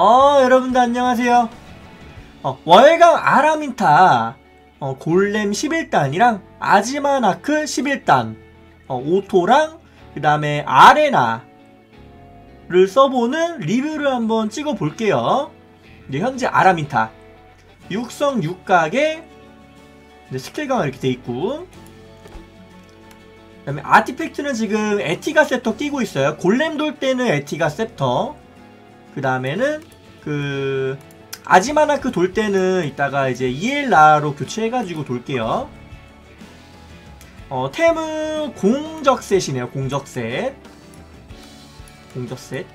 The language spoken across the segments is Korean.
어, 여러분들 안녕하세요. 어, 월강 아라민타 어, 골렘 11단이랑 아지마나크 11단 어, 오토랑 그 다음에 아레나를 써보는 리뷰를 한번 찍어 볼게요. 이제 현재 아라민타 육성 육각에 스킬 강화 이렇게 돼 있고 그 다음에 아티팩트는 지금 에티가 셉터 끼고 있어요. 골렘 돌 때는 에티가 셉터 그 다음에는 그 아지마나크 돌 때는 이따가 이제 이엘라로 교체해가지고 돌게요. 어, 템은 공적셋이네요. 공적셋. 공적셋.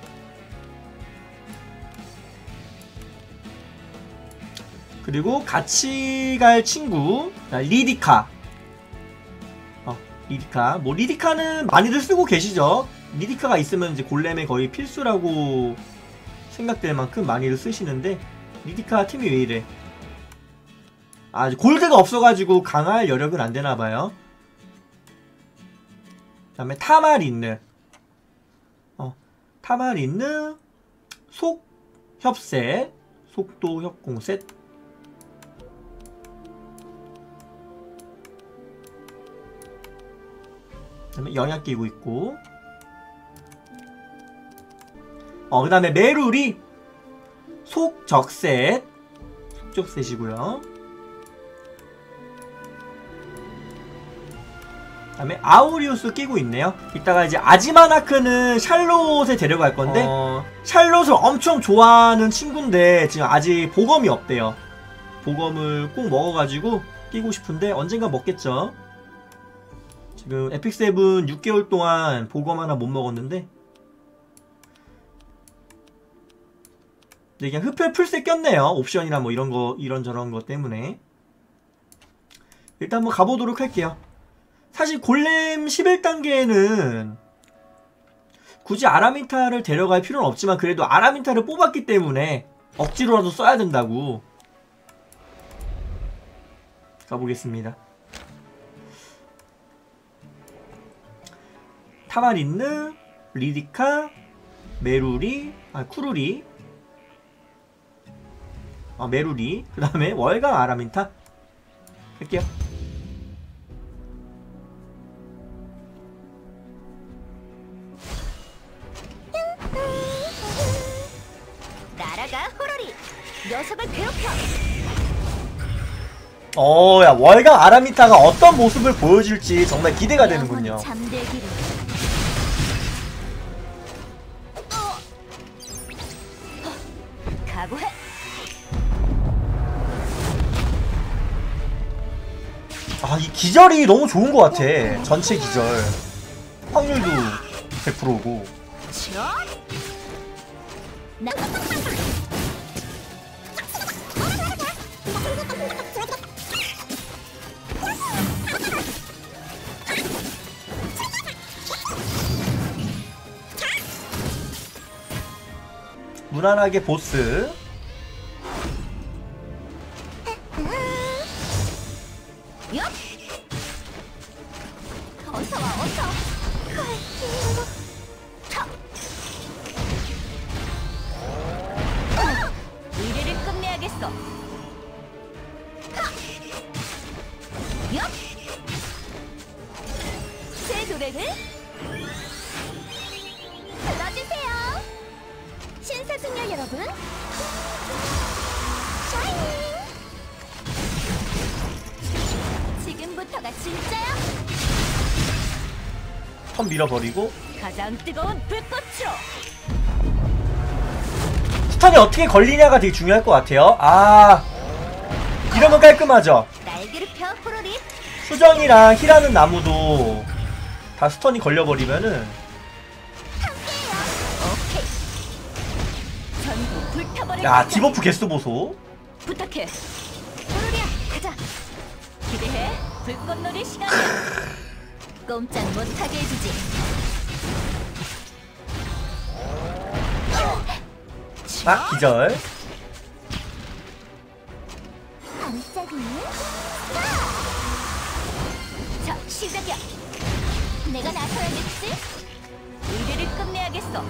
그리고 같이 갈 친구 아, 리디카. 어, 리디카. 뭐 리디카는 많이들 쓰고 계시죠. 리디카가 있으면 이제 골렘에 거의 필수라고 생각될 만큼 많이들 쓰시는데 리디카 팀이 왜 이래? 아 골드가 없어가지고 강할 여력은 안 되나봐요. 그 다음에 타마린느 어, 타마린느 속 협셋 속도 협공셋 그 다음에 영약 끼고 있고 어, 그 다음에 메룰이 속적셋. 속적셋이고요. 그 다음에 아우리우스 끼고 있네요. 이따가 이제 아지마나크는 샬롯에 데려갈 건데 어, 샬롯을 엄청 좋아하는 친구인데 지금 아직 보검이 없대요. 보검을 꼭 먹어가지고 끼고 싶은데 언젠가 먹겠죠. 지금 에픽세븐 6개월 동안 보검 하나 못 먹었는데 그냥 흡혈 풀세 꼈네요. 옵션이나 뭐 이런 거, 이런저런 거 때문에. 일단 한번 가보도록 할게요. 사실 골렘 11단계에는 굳이 아라민타를 데려갈 필요는 없지만 그래도 아라민타를 뽑았기 때문에 억지로라도 써야 된다고 가보겠습니다. 타마린느, 리디카, 메루리, 아 쿠루리 어, 메루리. 그 다음에 월강 아라민타. 할게요. 날아가 호러리. 녀석을 괴롭혀. 어야 월강 아라민타가 어떤 모습을 보여줄지 정말 기대가 되는군요. 잠들기를 기절이 너무 좋은 것 같아. 전체 기절. 확률도 100%고 쳐 나... 무난하게 보스 밀어버리고 가장 뜨거운 불꽃으로. 스턴이 어떻게 걸리냐가 되게 중요할 것 같아요. 아 이러면 깔끔하죠? 수정이랑 히라는 나무도 다 스턴이 걸려버리면은 야. 디버프 개수 보소. 부탁해. 가자. 기대해. 불꽃놀이 시간이야 꼼짝 못하게 해주지. 아 기절. 반짝이네. 자 시작이야. 내가 나서야겠지? 의뢰를 끝내야겠어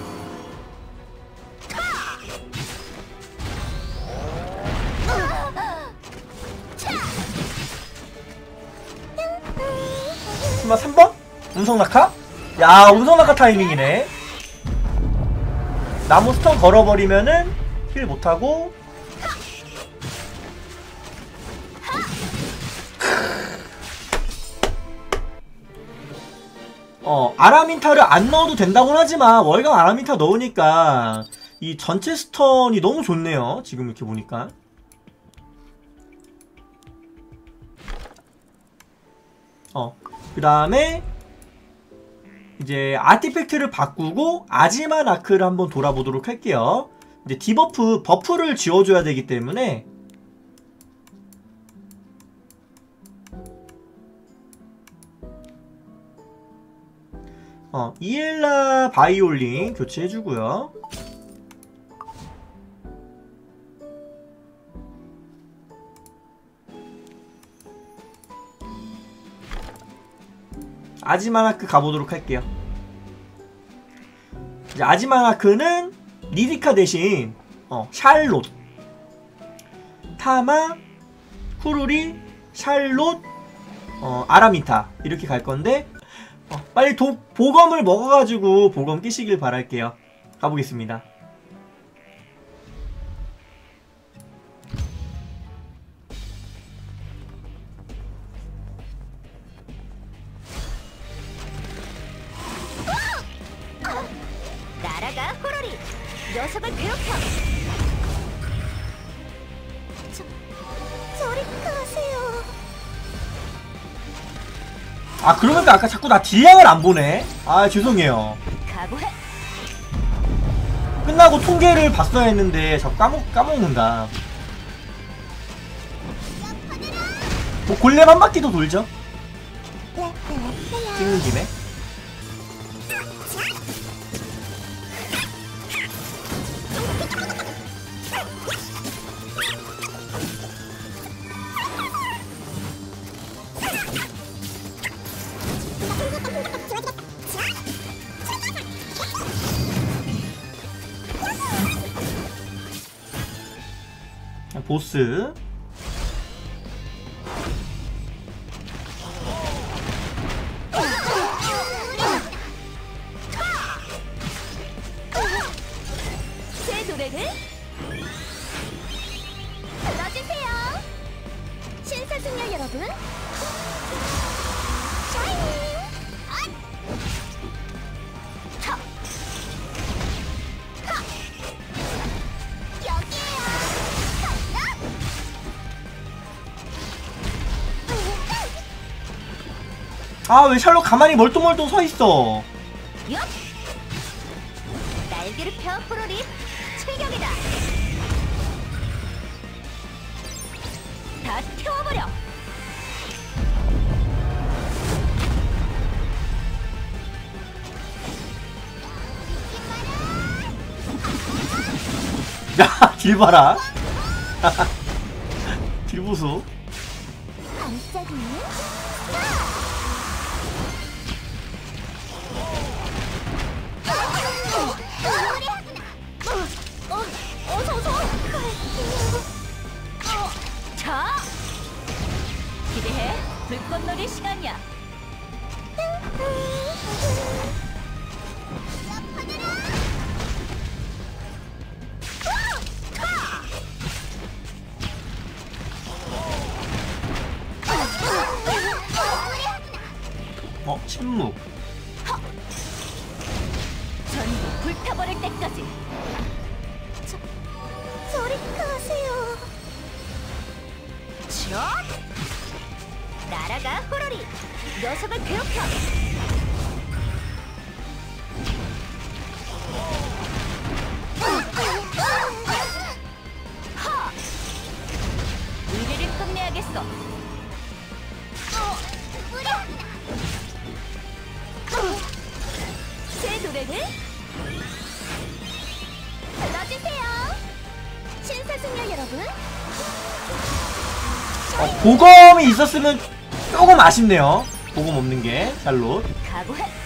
설마 3번? 운성낙하? 야 운성낙하 타이밍이네 나무 스턴 걸어버리면은 힐 못하고 어 아라민타를 안 넣어도 된다고는 하지만 월강 아라민타 넣으니까 이 전체 스턴이 너무 좋네요 지금 이렇게 보니까 어, 그 다음에 이제 아티팩트를 바꾸고 아지만 아크를 한번 돌아보도록 할게요. 이제 디버프, 버프를 지워줘야 되기 때문에 어, 이엘라 바이올린 교체해주고요. 아지마나크 가보도록 할게요. 이제 아지마나크는 리디카 대신 어, 샬롯, 타마, 후루리, 샬롯, 어, 아라미타 이렇게 갈 건데 어, 빨리 도, 보검을 먹어가지고 보검 끼시길 바랄게요. 가보겠습니다. 아 그러니까 아까 자꾸 나 딜량을 안 보네. 아 죄송해요. 끝나고 통계를 봤어야 했는데 자꾸 까먹, 까먹는다. 뭐 골렘 한 바퀴 더 돌죠? 찍는 김에. 보스. 아 왜 샬롯 가만히 멀뚱멀뚱 서 있어? 얍! 날개를 펴 호로리 출격이다 다 태워버려 야, 딜 봐라. 딜 보소. 불꽃놀이 시간이야. 제 노래를 불러주세요. 신사숙녀 여러분. 어, 보검이 있었으면 조금 아쉽네요. 보검 없는 게. 샬롯. 각오해.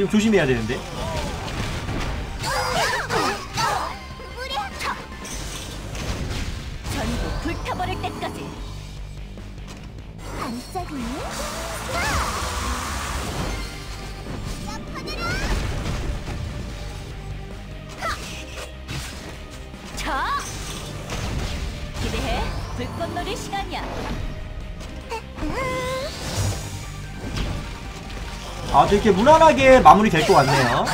지금 조심해야 되는데 자, 기대해. 불꽃놀이 시간이야. 아주 이렇게 무난하게 마무리 될 것 같네요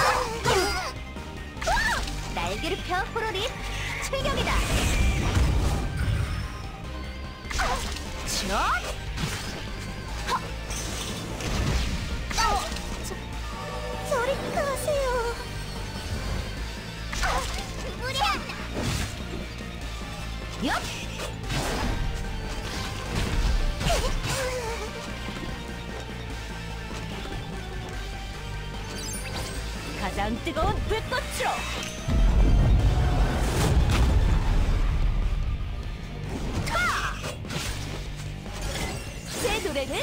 제 노래를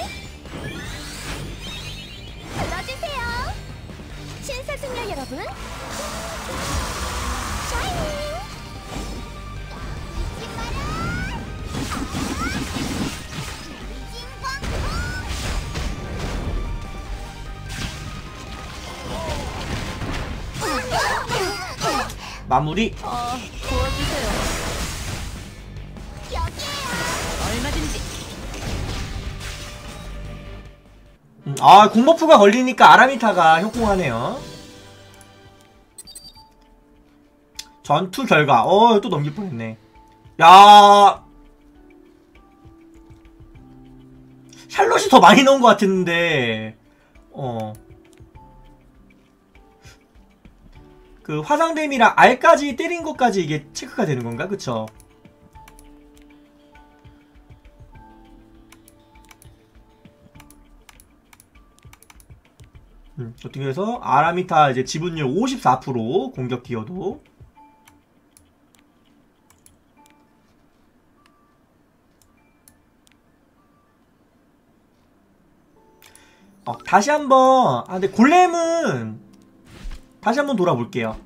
불러주세요. 신사숙녀 여러분. 샤이닝. 잊지 마라. 마무리 어, 아 공버프가 걸리니까 아라미타가 협공하네요 전투 결과 어 또 넘길 뻔했네 야 샬롯이 더 많이 넣은 것 같았는데 어. 그 화상댐이랑 R까지 때린 것까지 이게 체크가 되는 건가? 그쵸? 해서? 아라미타 이제 지분율 54% 공격 기여도. 어, 다시 한번 아 근데 골렘은 다시 한번 돌아볼게요.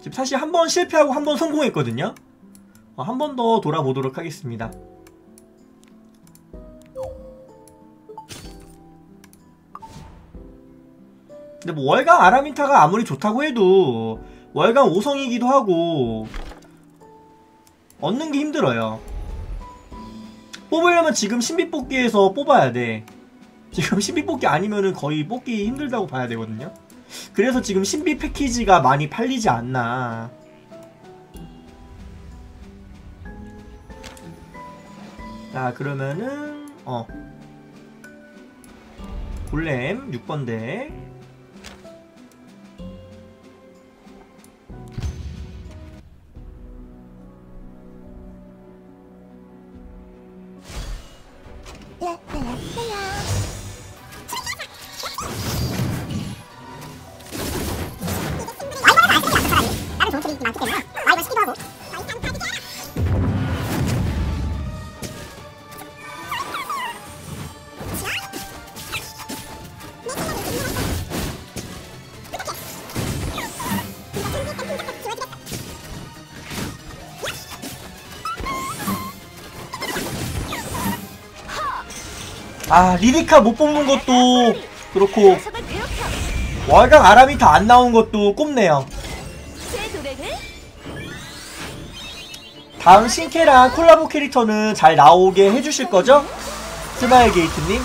지금 사실 한 번 실패하고 한 번 성공했거든요. 어, 한 번 더 돌아보도록 하겠습니다 근데 뭐 월강 아라민타가 아무리 좋다고 해도 월강 5성이기도 하고 얻는 게 힘들어요. 뽑으려면 지금 신비 뽑기에서 뽑아야 돼. 지금 신비 뽑기 아니면은 거의 뽑기 힘들다고 봐야 되거든요. 그래서 지금 신비 패키지가 많이 팔리지 않나. 자, 그러면은 어. 골렘 6번대 아 리리카 못 뽑는 것도 그렇고. 월강 아라미타 안 나온 것도 꼽네요 다음 신캐랑 콜라보 캐릭터는 잘 나오게 해주실 거죠? 스마일 게이트님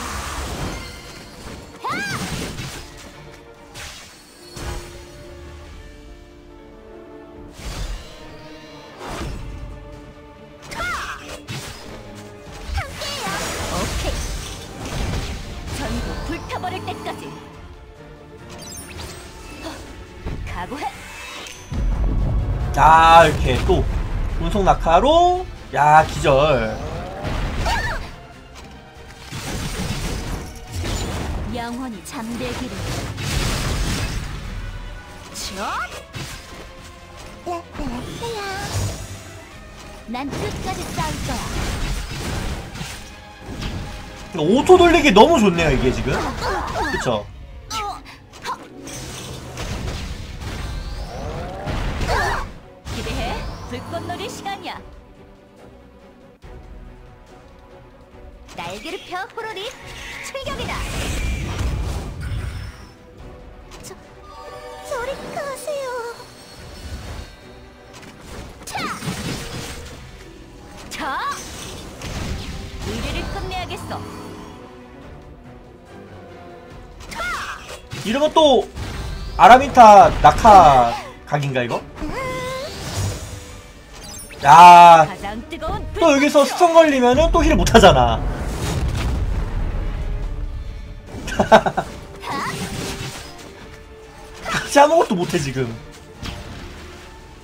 낙하로 야 기절 영원히 잠들기를. 전. 난 끝까지 싸울 거야. 그러니까 오토 돌리기 너무 좋네요 이게 지금 그쵸 불꽃놀이 시간이야. 날개를 펴 호로리 출격이다. 저 저리 가세요. 차. 자. 의뢰를 끝내야겠어. 이러면 또 아라미타 낙하 각인가 이거? 야, 또 여기서 스턴 걸리면은 또 힐 못하잖아. 같이 아무것도 못해 지금.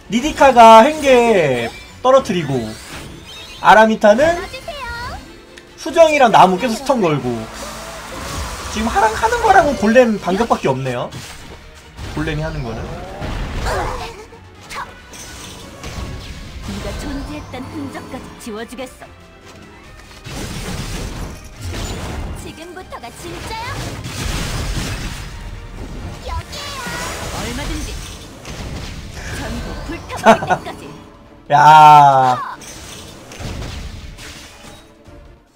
리디카가 행계 떨어뜨리고 아라미타는 수정이랑 나무 계속 스턴 걸고 지금 하랑 하는 거랑은 골렘 반격밖에 없네요. 골렘이 하는 거는. 존재했던 흔적까지 지워주겠어. 지금부터가 진짜야? 여기에요. 얼마든지. 전부 불타버릴 때까지. 야.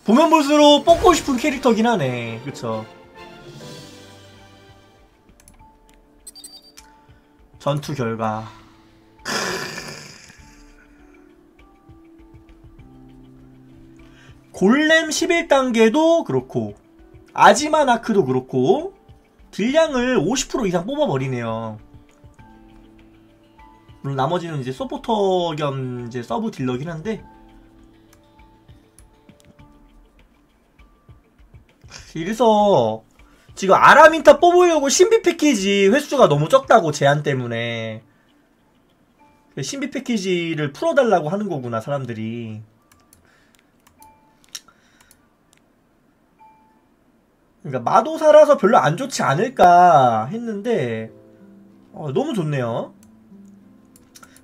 보면 볼수록 뽑고 싶은 캐릭터긴 하네. 그쵸. 전투 결과. 골렘 11단계도 그렇고, 아지마나크도 그렇고, 딜량을 50% 이상 뽑아버리네요. 물론 나머지는 이제 서포터 겸 이제 서브 딜러긴 한데 이래서 지금 아라민타 뽑으려고 신비 패키지 횟수가 너무 적다고 제한 때문에 신비 패키지를 풀어달라고 하는 거구나 사람들이 그러니까 마도사라서 별로 안 좋지 않을까 했는데 어, 너무 좋네요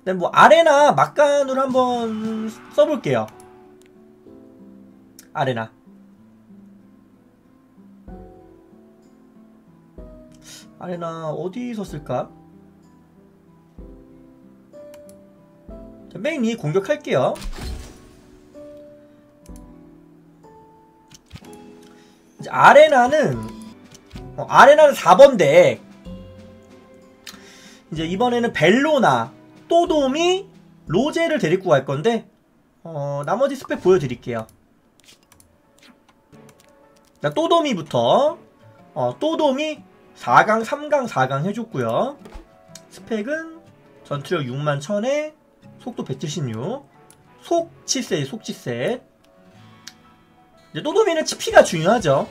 네, 뭐 아레나 막간으로 한번 써볼게요. 아레나. 아레나 어디서 쓸까? 자, 맨위 공격할게요. 아레나는 어, 아레나는 4번 덱. 이제 이번에는 벨로나 또돔이 로제를 데리고 갈 건데 어, 나머지 스펙 보여드릴게요. 자, 또돔이부터 어, 또돔이 4강, 3강, 4강 해줬고요. 스펙은 전투력 6만 1000에 속도 176, 속 7셋, 속 7셋. 이제 또돔이는 치피가 중요하죠.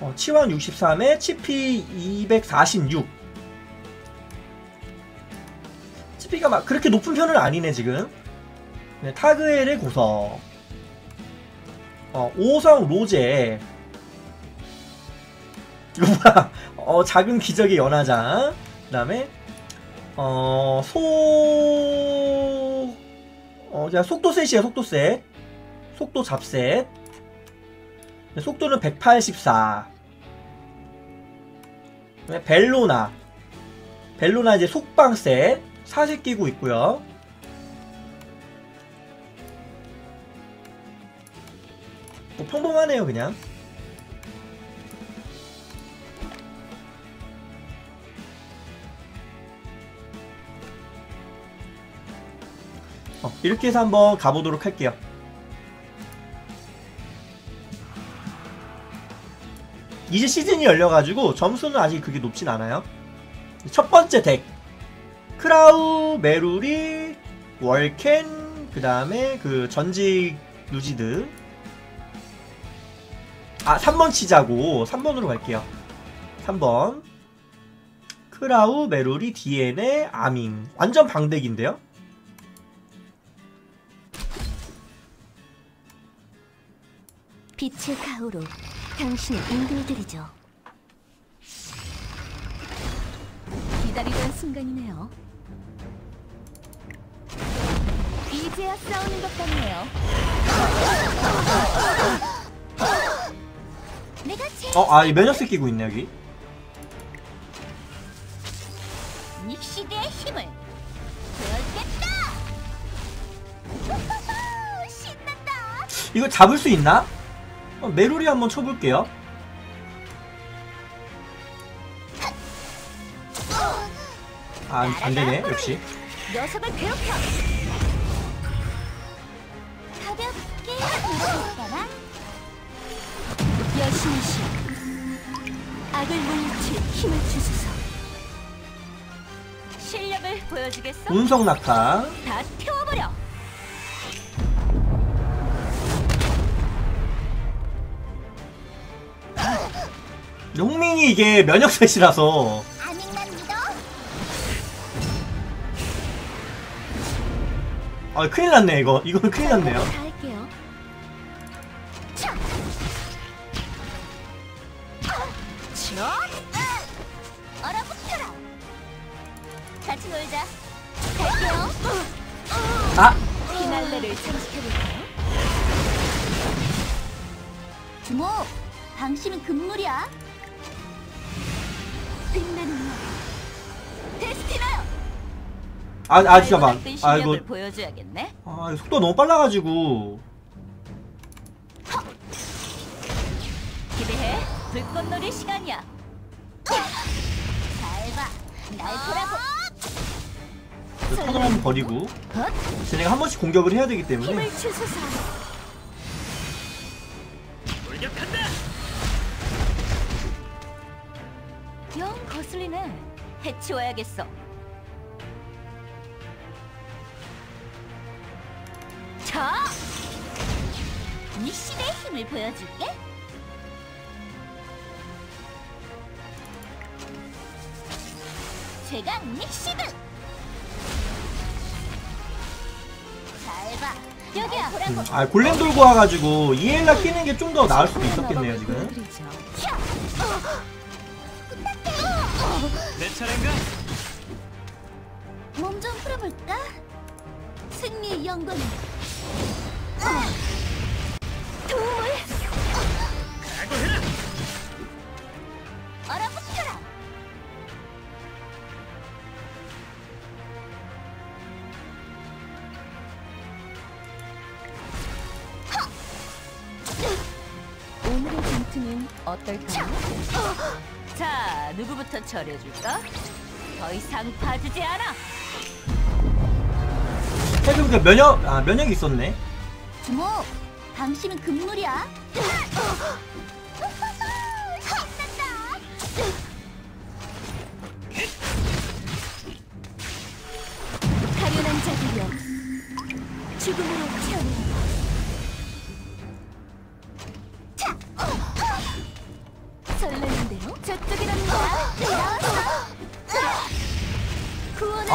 어, 치왕 63에 치피 246. CP가 막 그렇게 높은 편은 아니네 지금. 네, 타그엘의 고석 어, 오성 로제. 이거 뭐야? 어, 작은 기적의 연화장. 그 다음에 어, 소... 어, 자, 속도 셋이야 속도 셋. 속도 잡셋. 네, 속도는 184 그다음에 벨로나 벨로나 이제 속방 셋 사색 끼고 있고요. 뭐 평범하네요 그냥. 어, 이렇게 해서 한번 가보도록 할게요. 이제 시즌이 열려가지고 점수는 아직 그게 높진 않아요. 첫 번째 덱 크라우, 메루리, 월켄, 그 다음에 그 전직 루지드. 아, 3번 치자고. 3번으로 갈게요. 3번. 크라우, 메루리, 디엔의 아민. 완전 방덱인데요? 빛의 가호로 당신을 인도해드리죠. 기다리던 순간이네요. 이제야 싸우는 것 같네요. 내가 제일 어, 아, 이 면역스 끼고 있네, 여기. 닉시드의 힘을 보여주겠다. 우후후, 신난다. 이거 잡을 수 있나? 어, 메로리 한번 쳐볼게요. 아, 안, 안 되네, 역시. 녀석을 괴롭혀. 가볍게 물어볼까나? 여신이시 악을 물리칠 힘을 주소서. 실력을 보여주겠어? 운석 낙하. 다 태워 홍민이 이게 면역셋이라서. 아, 큰일 났네, 이거. 이거는 큰일 났네요. 놀자. 갈게요. 아! 피날레를 장식해볼까요? 주모, 당신은 금물이야. 아, 아, 잠깐만. 뜬 아, 이거. 보여줘야겠네. 아, 이거 속도가 너무 빨라가지고. 기대해. 불꽃놀이 시간이야. 잘 봐. 날 보라고. 터널 한번 버리고. 헛. 쟤네가 한 번씩 공격을 해야 되기 때문에. 힘을. 거슬리네. 해치워야겠어. 자, 니시의 힘을 보여줄게. 제가 니시드. 잘 봐. 여기야. 음, 아, 골렘 돌고 와가지고, 이엘라 끼는 게 좀 더 나을 수도 있었겠네요, 지금. 내 차례인가? 몸 좀 풀어볼까? 승리의 도움을 각오해라! 오늘의 전투는 어떨까요? 자, 누구부터 처리해줄까? 더 이상 봐주지 않아. 해보니까 면역, 아, 면역이 있었네. 주모, 당신은 금물이야. 가련한 자들이여, 죽음으로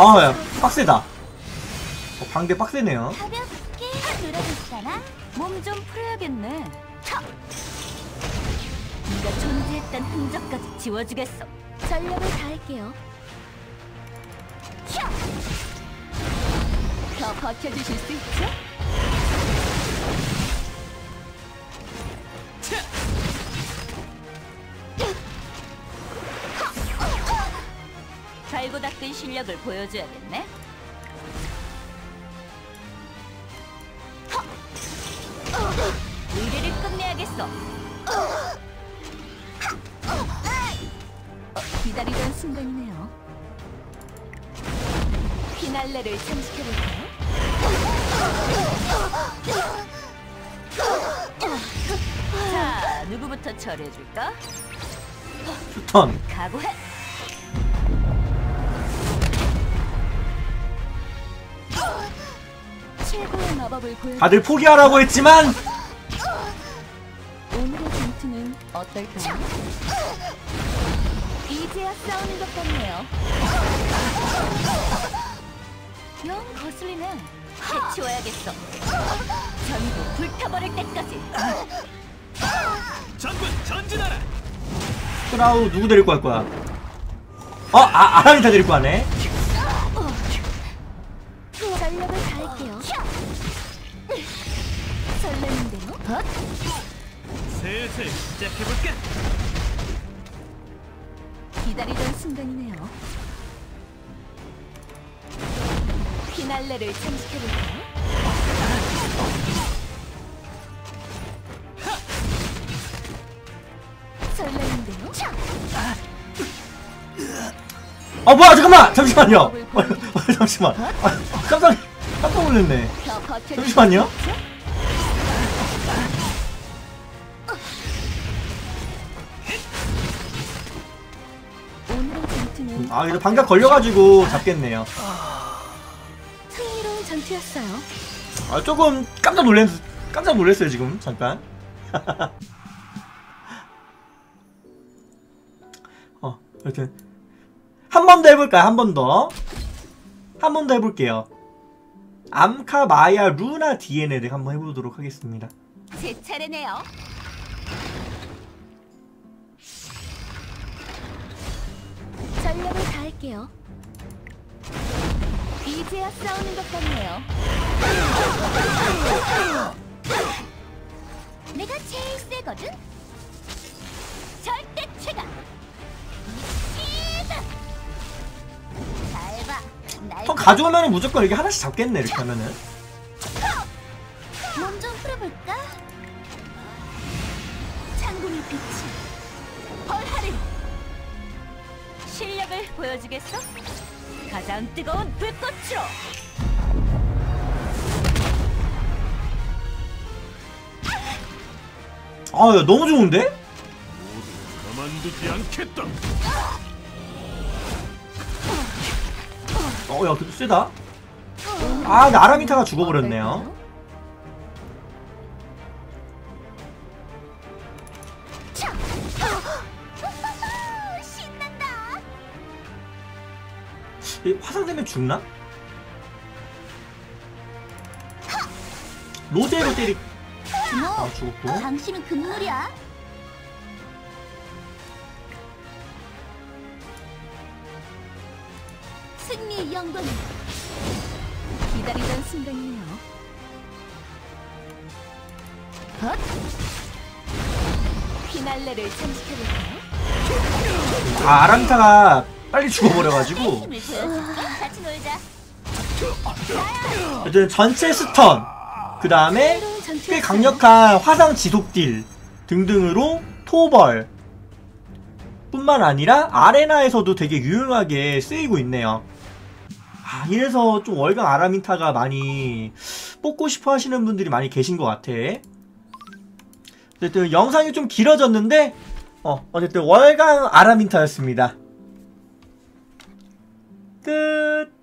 아, 야, 빡세다. 어, 방대 빡세네요. 가볍게 놀아볼까나? 몸좀 풀어야겠네. 차! 네가 존재했던 흔적까지 지워주겠어. 전력을 다할게요. 차! 더 버텨주실 수 있죠? 닦은 실력을 보여줘야겠네. 의뢰를 끝내야겠어. 기다리던 순간이네요. 피날레를 참식해볼까요? 자, 누구부터 처리해줄까? 턴. 다들 포기하라고 했지만, 오늘의 전투는 어떨까요? 이제야 싸우는 것 같네요. 영 거슬리네. 해치워야겠어. 전부 불타버릴 때까지. 전군 전진하라! 스라우 누구 데리고 갈 거야? 어, 아, 아랑이 다 데리고 가네. 슬슬 시작해볼까? 기다리던 순간이네요. 피날레를 참식해볼까요? 설레는데요? 아 뭐야 잠깐만 잠시만요 잠시만 아, 깜짝 깜짝 놀랐네 잠시만요. 아 이거 방금 걸려가지고 잡겠네요. 흥미로운 전투였어요. 아 조금 깜짝 놀랐 깜짝 놀랐어요 지금 잠깐. 어 여튼 한 번 더 해볼까요? 한 번더한 번 더 해볼게요. 암카 마야 루나 DNA 덱 한번 해보도록 하겠습니다. 제 차례네요. 전력을 다할게요. 이제야 싸우는 것 같네요. 내가 제일 세거든. 절대 최강. 시작. 잘 봐. 날형 가져오면 무조건 이렇게 하나씩 잡겠네 이렇게 하면은 몸좀 풀어볼까? 창궁의 빛이 실력을 보여주겠어? 가장 뜨거운 불꽃으로 아 야, 너무 좋은데? 가만두지 않겠다. 어 야 그래도 세다 아 근데 아라미타가 죽어버렸네요 화상되면 죽나? 로제로 때리 아 죽었고 당신은 금물이야 승리의 영광 기다리던 순간이네요 헛! 피날레를 참식해볼까요? 아 아라미타가 빨리 죽어버려가지고 어쨌든 전체 스턴 그 다음에. 꽤 강력한 화상 지속 딜 등등으로 토벌 뿐만 아니라 아레나에서도 되게 유용하게 쓰이고 있네요. 아, 이래서 좀 월강 아라민타가 많이 뽑고 싶어 하시는 분들이 많이 계신 것 같아. 어쨌든 영상이 좀 길어졌는데, 어, 어쨌든 월강 아라민타였습니다. 끝!